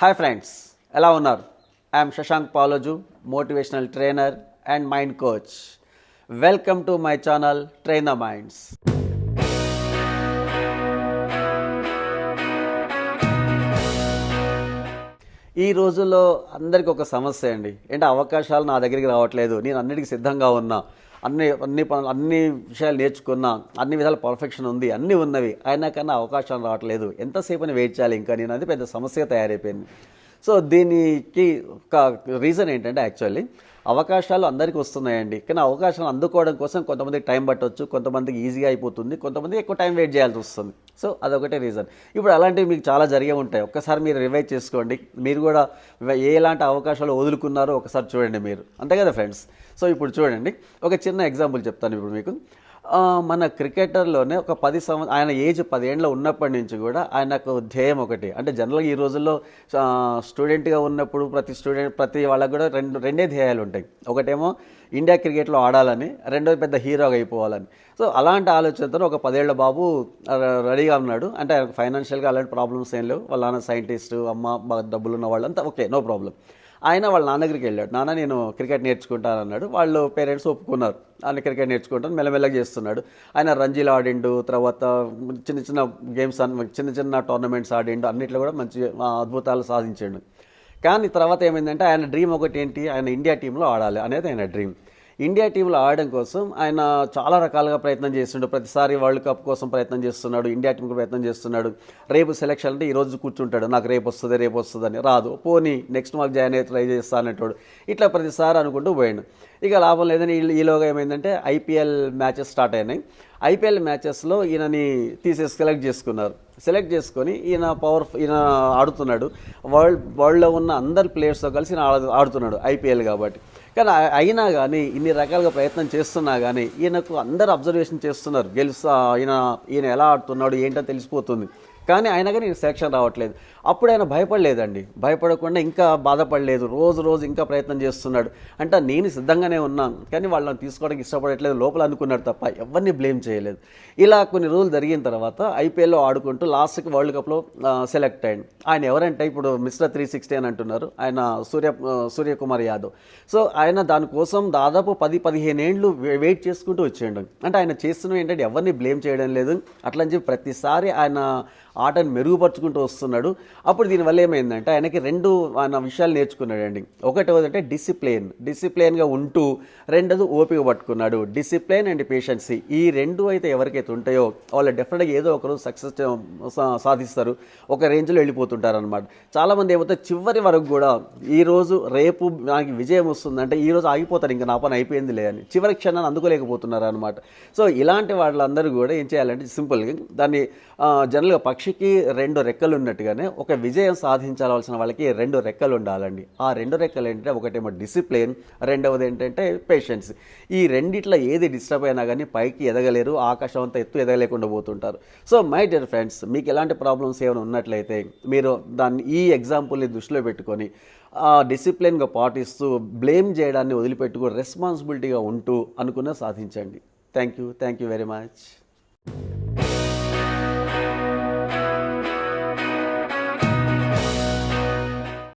Hi friends ఎలా ఉన్నారు? I'm Shashank Paloju motivational trainer and mind coach welcome to my channel train the minds ఈ రోజుల్లో అందరికీ ఒక సమస్య అండి. ఏంటి? అవకాశాలు నా దగ్గరికి రావట్లేదు. నేను అన్నిటికీ సిద్ధంగా ఉన్నా. అన్ని అన్ని పనులు అన్ని విషయాలు నేర్చుకున్నా అన్ని విధాల పర్ఫెక్షన్ ఉంది అన్నీ ఉన్నవి అయినా కన్నా అవకాశాలు రావట్లేదు. ఎంతసేపు అని వెయిట్ చేయాలి ఇంకా? నేను అది పెద్ద సమస్య తయారైపోయింది. సో దీనికి ఒక రీజన్ ఏంటంటే యాక్చువల్లీ అవకాశాలు అందరికీ వస్తున్నాయండి. కానీ అవకాశాలు అందుకోవడం కోసం కొంతమందికి టైం పట్టవచ్చు కొంతమందికి ఈజీగా అయిపోతుంది కొంతమంది ఎక్కువ టైం వెయిట్ చేయాల్సి వస్తుంది. సో అదొకటే రీజన్ ఇప్పుడు అలాంటివి మీకు చాలా జరిగే ఉంటాయి. ఒక్కసారి మీరు రివైజ్ చేసుకోండి. మీరు కూడా ఎలాంటి అవకాశాలు వదులుకున్నారో ఒకసారి చూడండి మీరు. అంతే కదా ఫ్రెండ్స్ సో ఇప్పుడు చూడండి. ఒక చిన్న ఎగ్జాంపుల్ చెప్తాను ఇప్పుడు మీకు. మన క్రికెటర్లోనే ఒక పది సంవత్సరం ఆయన ఏజ్ పదేళ్ళలో ఉన్నప్పటి నుంచి కూడా ఆయనకు ధ్యేయం ఒకటి. అంటే జనరల్గా ఈ రోజుల్లో స్టూడెంట్గా ఉన్నప్పుడు ప్రతి స్టూడెంట్ ప్రతి వాళ్ళకు కూడా రెండు రెండే ధ్యేయాలు ఉంటాయి. ఒకటేమో ఇండియా క్రికెట్లో ఆడాలని రెండోది పెద్ద హీరోగా అయిపోవాలని. సో అలాంటి ఆలోచనతో ఒక పదేళ్ళ బాబు రెడీగా ఉన్నాడు. అంటే ఆయనకు ఫైనాన్షియల్గా అలాంటి ప్రాబ్లమ్స్ ఏం లేవు. వాళ్ళ నాన్న సైంటిస్ట్ అమ్మ బాగా డబ్బులు ఉన్న వాళ్ళంతా ఓకే నో ప్రాబ్లం. ఆయన వాళ్ళ నాన్న దగ్గరికి వెళ్ళాడు. నాన్న నేను క్రికెట్ నేర్చుకుంటాను అన్నాడు వాళ్ళు పేరెంట్స్ ఒప్పుకున్నారు. ఆయన క్రికెట్ నేర్చుకుంటాను మెల్లమెల్లగా చేస్తున్నాడు. ఆయన రంజీలు ఆడిండు తర్వాత చిన్న చిన్న గేమ్స్ చిన్న చిన్న టోర్నమెంట్స్ ఆడిండు అన్నిట్లో కూడా మంచి అద్భుతాలు సాధించాడు. కానీ తర్వాత ఏమైందంటే ఆయన డ్రీమ్ ఒకటి ఏంటి? ఆయన ఇండియా టీంలో ఆడాలి అనేది ఆయన డ్రీమ్ ఇండియా టీంలో ఆడడం కోసం ఆయన చాలా రకాలుగా ప్రయత్నం చేస్తుండు. ప్రతిసారి వరల్డ్ కప్ కోసం ప్రయత్నం చేస్తున్నాడు. ఇండియా టీంకి ప్రయత్నం చేస్తున్నాడు. రేపు సెలెక్షన్ అంటే ఈ రోజు కూర్చుంటాడు. నాకు రేపు వస్తుంది రేపు వస్తుంది అని. రాదు. పోనీ నెక్స్ట్ మాకు జాయిన్ అయ్యి ట్రై చేస్తా ఇట్లా ప్రతిసారి అనుకుంటూ పోయాడు. ఇక లాభం లేదని ఈలోగా ఏమైందంటే ఐపీఎల్ మ్యాచెస్ స్టార్ట్ అయినాయి. ఐపీఎల్ మ్యాచెస్లో ఈయనని తీసేసి సెలెక్ట్ చేసుకున్నారు. సెలెక్ట్ చేసుకొని ఈయన పవర్ ఈయన ఆడుతున్నాడు. వరల్డ్ వరల్డ్లో ఉన్న అందరు ప్లేయర్స్తో కలిసి ఈయన ఆడుతున్నాడు ఐపీఎల్ కాబట్టి. కానీ అయినా కానీ ఇన్ని రకాలుగా ప్రయత్నం చేస్తున్నా కానీ ఈయనకు అందరు అబ్జర్వేషన్ చేస్తున్నారు. గెలుస్తా ఈయన ఈయన ఎలా ఆడుతున్నాడు ఏంటో తెలిసిపోతుంది. కానీ ఆయన కానీ సెలక్షన్ రావట్లేదు. అప్పుడు ఆయన భయపడలేదండి. భయపడకుండా ఇంకా బాధపడలేదు. రోజు రోజు ఇంకా ప్రయత్నం చేస్తున్నాడు. అంటే నేను సిద్ధంగానే ఉన్నాను. కానీ వాళ్ళని తీసుకోవడానికి ఇష్టపడట్లేదు. లోపల అనుకున్నాడు తప్ప ఎవరిని బ్లేమ్ చేయలేదు. ఇలా కొన్ని రోజులు జరిగిన తర్వాత ఐపీఎల్లో ఆడుకుంటూ లాస్ట్కి వరల్డ్ కప్లో సెలెక్ట్ అయ్యాడు. ఆయన ఎవరంటే ఇప్పుడు మిస్టర్ త్రీ సిక్స్టీ అని అంటున్నారు. ఆయన సూర్య సూర్యకుమార్ యాదవ్. సో ఆయన దానికోసం దాదాపు పది పదిహేను ఏళ్ళు వెయిట్ చేసుకుంటూ వచ్చేయండి అంటే ఆయన చేస్తున్నవి ఏంటంటే ఎవరిని బ్లేమ్ చేయడం లేదు. అట్లని చెప్పి ప్రతిసారి ఆయన ఆటను మెరుగుపరుచుకుంటూ వస్తున్నాడు. అప్పుడు దీనివల్ల ఏమైందంటే ఆయనకి రెండు విషయాలు నేర్చుకున్నాడండి. ఒకటి అంటే డిసిప్లైన్. డిసిప్లైన్గా ఉంటూ రెండోది ఓపిక పట్టుకున్నాడు. Discipline and patience. ఈ రెండు అయితే ఎవరికైతే ఉంటాయో వాళ్ళు డెఫినెట్గా ఏదో ఒకరు సక్సెస్ సాధిస్తారు. ఒక రేంజ్లో వెళ్ళిపోతుంటారు అనమాట చాలామంది ఏమవుతే చివరి వరకు కూడా ఈరోజు రేపు నాకు విజయం వస్తుందంటే ఈ రోజు ఆగిపోతారు ఇంకా నా పని అయిపోయిందిలే అని. చివరి క్షణాన్ని అందుకోలేకపోతున్నారు అనమాట సో ఇలాంటి వాళ్ళందరూ కూడా ఏం చేయాలంటే సింపుల్గా దాన్ని జనరల్గా పక్షికి రెండు రెక్కలు ఉన్నట్టుగానే ఒక విజయం సాధించాల్సిన వాళ్ళకి రెండు రెక్కలు ఉండాలండి ఆ రెండు రెక్కలు ఏంటంటే ఒకటేమో డిసిప్లిన్ రెండవది ఏంటంటే పేషెన్స్. ఈ రెండిట్లో ఏది డిస్టర్బ్ అయినా కానీ పైకి ఎదగలేరు ఆకాశం అంతా ఎత్తు ఎదగలేకుండా పోతుంటారు. సో మై డియర్ ఫ్రెండ్స్ మీకు ఎలాంటి ప్రాబ్లమ్స్ ఏమైనా ఉన్నట్లయితే మీరు దాన్ని ఈ ఎగ్జాంపుల్ని దృష్టిలో పెట్టుకొని ఆ డిసిప్లిన్గా పాటిస్తూ బ్లేమ్ చేయడాన్ని వదిలిపెట్టుకుని రెస్పాన్సిబిలిటీగా ఉంటూ అనుకున్న సాధించండి. Thank you thank you very much.